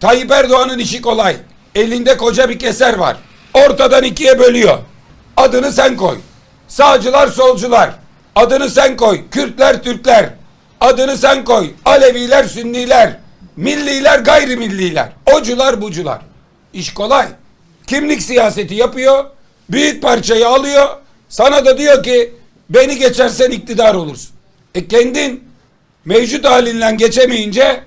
Tayyip Erdoğan'ın işi kolay. Elinde koca bir keser var. Ortadan ikiye bölüyor. Adını sen koy. Sağcılar, solcular. Adını sen koy. Kürtler, Türkler. Adını sen koy. Aleviler, Sünniler. Milliler, gayrimilliler. Ocular, bucular. İş kolay. Kimlik siyaseti yapıyor. Büyük parçayı alıyor. Sana da diyor ki beni geçersen iktidar olursun. E kendin mevcut halinle geçemeyince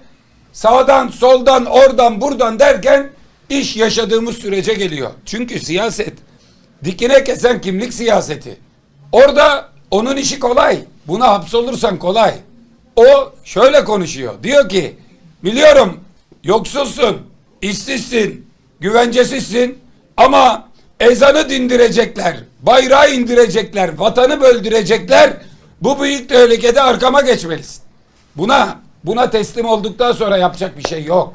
sağdan soldan oradan buradan derken iş yaşadığımız sürece geliyor. Çünkü siyaset dikine kesen kimlik siyaseti. Orada onun işi kolay. Buna hapsolursan kolay. O şöyle konuşuyor. Diyor ki biliyorum yoksulsun, işsizsin, güvencesizsin ama ezanı dindirecekler, bayrağı indirecekler, vatanı böldürecekler. Bu büyük tehlikede arkama geçmelisin. Buna buna teslim olduktan sonra yapacak bir şey yok.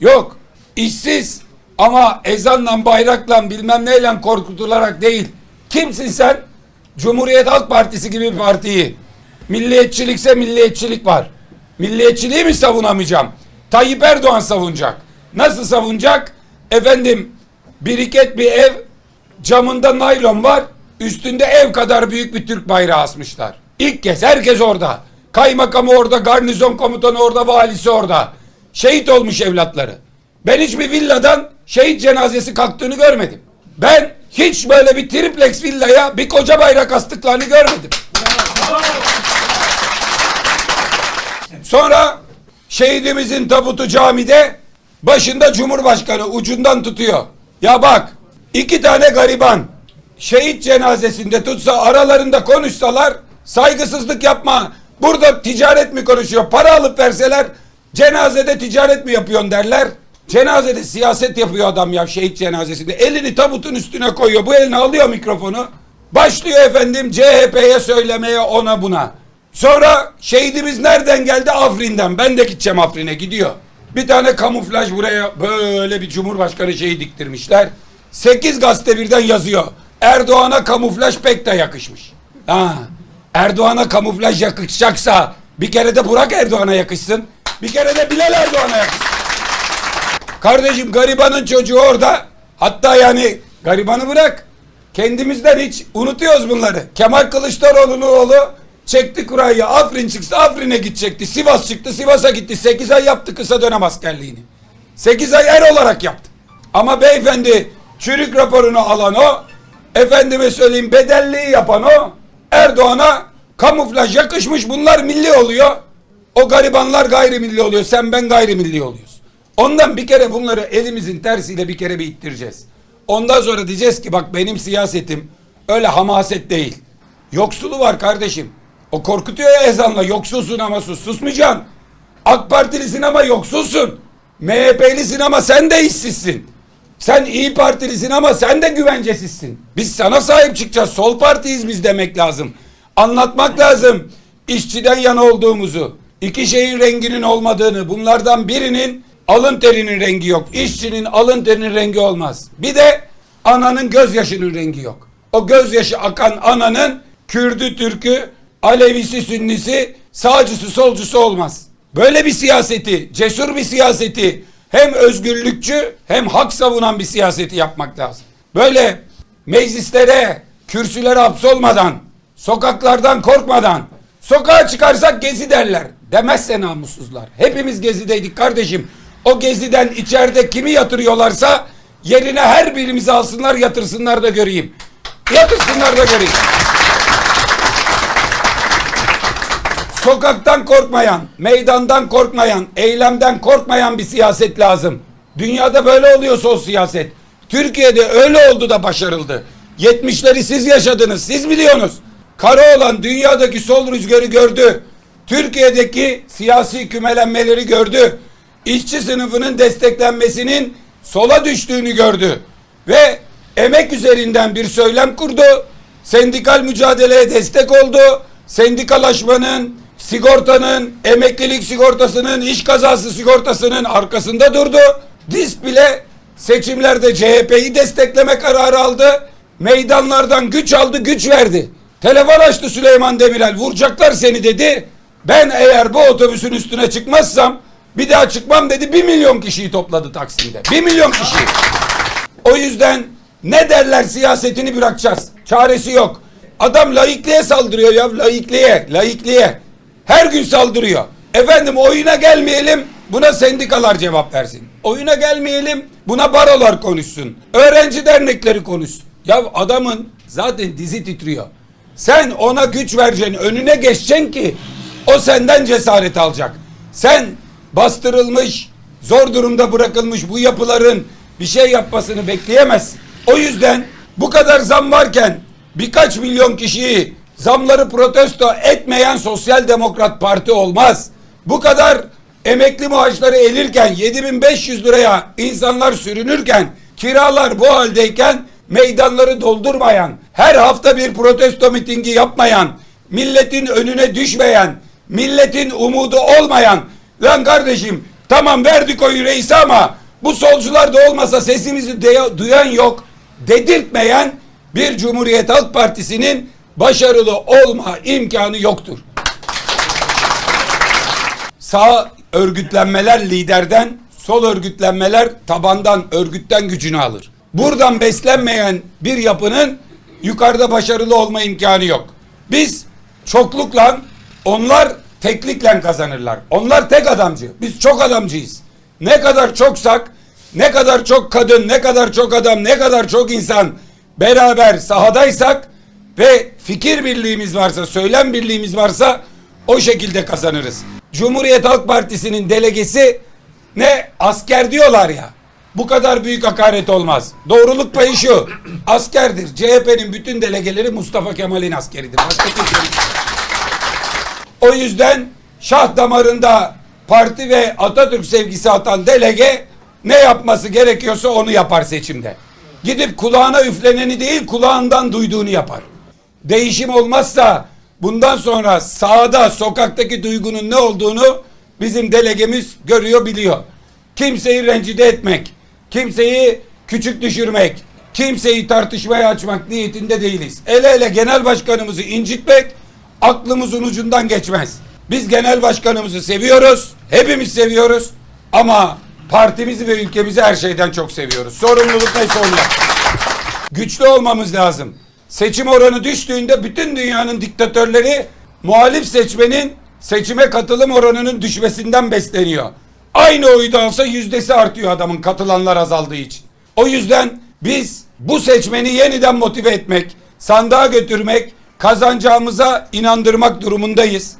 Yok. İşsiz ama ezanla, bayrakla, bilmem neyle korkutularak değil. Kimsin sen? Cumhuriyet Halk Partisi gibi bir partiyi. Milliyetçilikse milliyetçilik var. Milliyetçiliği mi savunamayacağım? Tayyip Erdoğan savunacak. Nasıl savunacak? Efendim biriket bir ev camında naylon var. Üstünde ev kadar büyük bir Türk bayrağı asmışlar. İlk kez herkes orada. Kaymakamı orada, garnizon komutanı orada, valisi orada. Şehit olmuş evlatları. Ben hiçbir villadan şehit cenazesi kalktığını görmedim. Ben hiç böyle bir triplex villaya bir koca bayrak astıklarını görmedim. Sonra şehidimizin tabutu camide başında Cumhurbaşkanı ucundan tutuyor. Ya bak iki tane gariban şehit cenazesinde tutsa aralarında konuşsalar saygısızlık yapma. Burada ticaret mi konuşuyor? Para alıp verseler cenazede ticaret mi yapıyorsun derler. Cenazede siyaset yapıyor adam ya şehit cenazesinde. Elini tabutun üstüne koyuyor. Bu eline alıyor mikrofonu. Başlıyor efendim CHP'ye söylemeye ona buna. Sonra şehidimiz nereden geldi? Afrin'den. Ben de gideceğim Afrin'e gidiyor. Bir tane kamuflaj buraya böyle bir cumhurbaşkanı şeyi diktirmişler. Sekiz gazete birden yazıyor. Erdoğan'a kamuflaj pek de yakışmış. Ha, Erdoğan'a kamuflaj yakışacaksa bir kere de Burak Erdoğan'a yakışsın. Bir kere de Bilal Erdoğan'a yakışsın. Kardeşim garibanın çocuğu orada. Hatta yani garibanı bırak. Kendimizden hiç unutuyoruz bunları. Kemal Kılıçdaroğlu'nun oğlu çekti kurayı. Afrin çıksa Afrin'e gidecekti. Sivas çıktı Sivas'a gitti. 8 ay yaptı kısa dönem askerliğini. 8 ay er olarak yaptı. Ama beyefendi çürük raporunu alan o. Efendime söyleyeyim bedelliği yapan o. Erdoğan'a kamuflaj yakışmış bunlar milli oluyor. O garibanlar gayrimilli oluyor. Sen ben gayrimilli oluyoruz. Ondan bir kere bunları elimizin tersiyle bir kere bir ittireceğiz. Ondan sonra diyeceğiz ki bak benim siyasetim öyle hamaset değil. Yoksulu var kardeşim. O korkutuyor ya ezanla yoksulsun ama sus. Susmayacaksın. AK Partilisin ama yoksulsun. MHP'lisin ama sen de işsizsin. Sen İyi Partilisin ama sen de güvencesizsin. Biz sana sahip çıkacağız. Sol partiyiz biz demek lazım. Anlatmak lazım. İşçiden yana olduğumuzu. iki şeyin renginin olmadığını. Bunlardan birinin alın terinin rengi yok. İşçinin alın terinin rengi olmaz. Bir de ananın gözyaşının rengi yok. O gözyaşı akan ananın Kürdü, Türkü, Alevisi, Sünnisi, sağcısı, solcusu olmaz. Böyle bir siyaseti, cesur bir siyaseti, hem özgürlükçü hem hak savunan bir siyaseti yapmak lazım. Böyle meclislere, kürsülere hapsolmadan, sokaklardan korkmadan, sokağa çıkarsak gezi derler. Demezse namussuzlar. Hepimiz gezideydik kardeşim. O geziden içeride kimi yatırıyorlarsa yerine her birimizi alsınlar yatırsınlar da göreyim. Yatırsınlar da göreyim. Sokaktan korkmayan, meydandan korkmayan, eylemden korkmayan bir siyaset lazım. Dünyada böyle oluyor sol siyaset. Türkiye'de öyle oldu da başarıldı. 70'leri siz yaşadınız, siz biliyorsunuz. Kara olan dünyadaki sol rüzgarı gördü. Türkiye'deki siyasi kümelenmeleri gördü. İşçi sınıfının desteklenmesinin sola düştüğünü gördü. Ve emek üzerinden bir söylem kurdu. Sendikal mücadeleye destek oldu. Sendikalaşmanın, sigortanın, emeklilik sigortasının, iş kazası sigortasının arkasında durdu. DİSK bile seçimlerde CHP'yi destekleme kararı aldı. Meydanlardan güç aldı, güç verdi. Telefon açtı Süleyman Demirel. Vuracaklar seni dedi. Ben eğer bu otobüsün üstüne çıkmazsam Bir daha çıkmam dedi. Bir milyon kişiyi topladı Taksim'de. Bir milyon kişi. O yüzden ne derler siyasetini bırakacağız. Çaresi yok. Adam laikliğe saldırıyor ya laikliğe, laikliğe. Her gün saldırıyor. Efendim oyuna gelmeyelim buna sendikalar cevap versin. Oyuna gelmeyelim buna barolar konuşsun. Öğrenci dernekleri konuşsun. Ya adamın zaten dizi titriyor. Sen ona güç vereceksin, önüne geçeceksin ki o senden cesaret alacak. Sen bastırılmış, zor durumda bırakılmış bu yapıların bir şey yapmasını bekleyemezsin. O yüzden bu kadar zam varken birkaç milyon kişiyi zamları protesto etmeyen sosyal demokrat parti olmaz. Bu kadar emekli maaşları elirken 7500 liraya insanlar sürünürken kiralar bu haldeyken meydanları doldurmayan, her hafta bir protesto mitingi yapmayan, milletin önüne düşmeyen, milletin umudu olmayan, lan kardeşim tamam verdik oyu reisi ama bu solcular da olmasa sesimizi duyan yok dedirtmeyen bir Cumhuriyet Halk Partisi'nin başarılı olma imkanı yoktur. Sağ örgütlenmeler liderden, sol örgütlenmeler tabandan, örgütten gücünü alır. Buradan beslenmeyen bir yapının yukarıda başarılı olma imkanı yok. Biz çoklukla, onlar teklikle kazanırlar. Onlar tek adamcı. Biz çok adamcıyız. Ne kadar çoksak, ne kadar çok kadın, ne kadar çok adam, ne kadar çok insan beraber sahadaysak ve fikir birliğimiz varsa, söylem birliğimiz varsa o şekilde kazanırız. Cumhuriyet Halk Partisi'nin delegesi ne asker diyorlar ya. Bu kadar büyük hakaret olmaz. Doğruluk payı şu. Askerdir. CHP'nin bütün delegeleri Mustafa Kemal'in askeridir. O yüzden şah damarında parti ve Atatürk sevgisi atan delege ne yapması gerekiyorsa onu yapar seçimde. Gidip kulağına üfleneni değil kulağından duyduğunu yapar. Değişim olmazsa bundan sonra sahada sokaktaki duygunun ne olduğunu bizim delegemiz görüyor biliyor. Kimseyi rencide etmek, kimseyi küçük düşürmek, kimseyi tartışmaya açmak niyetinde değiliz. Ele ele genel başkanımızı incitmek aklımızın ucundan geçmez. Biz genel başkanımızı seviyoruz, hepimiz seviyoruz ama partimizi ve ülkemizi her şeyden çok seviyoruz. Sorumluluk neyse onu yap. Güçlü olmamız lazım. Seçim oranı düştüğünde bütün dünyanın diktatörleri muhalif seçmenin seçime katılım oranının düşmesinden besleniyor. Aynı oyu da alsa yüzdesi artıyor adamın katılanlar azaldığı için. O yüzden biz bu seçmeni yeniden motive etmek, sandığa götürmek, kazanacağımıza inandırmak durumundayız.